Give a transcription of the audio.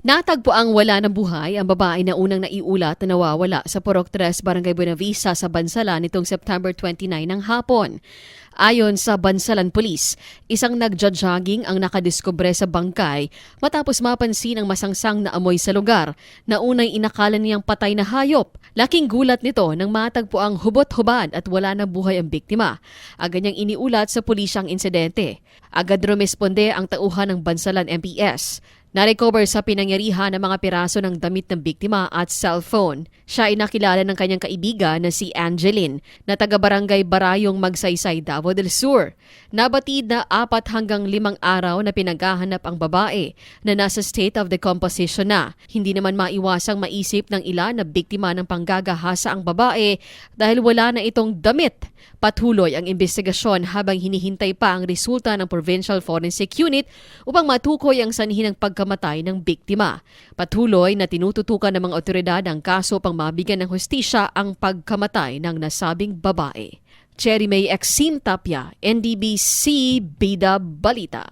Natagpo ang wala ng buhay ang babae na unang naiulat na nawawala sa Porok 3, Barangay Buenavista sa Bansalan nitong September 29 ng hapon. Ayon sa Bansalan Police, isang nagja-jogging ang nakadiskubre sa bangkay matapos mapansin ang masangsang na amoy sa lugar na unay inakala niyang patay na hayop. Laking gulat nito nang matagpo ang hubot-hubad at wala na buhay ang biktima. Agad niyang iniulat sa pulisya ang insidente. Agad rumesponde ang tauhan ng Bansalan MPS. Narecover sa pinangyarihan ng mga piraso ng damit ng biktima at cellphone. Siya ay nakilala ng kanyang kaibigan na si Angeline na taga-barangay Barayong Magsaysay, Davao del Sur. Nabatid na apat hanggang limang araw na pinaghahanap ang babae na nasa state of decomposition na. Hindi naman maiwasang maisip ng ilan na biktima ng panggagahasa ang babae dahil wala na itong damit. Patuloy ang investigasyon habang hinihintay pa ang resulta ng Provincial Forensic Unit upang matukoy ang sanhi ng pagkamatay ng biktima. Patuloy na tinututukan ng mga otoridad ang kaso pang mabigyan ng hustisya ang pagkamatay ng nasabing babae. Cherry May Exim Tapia, NDBC Bida Balita.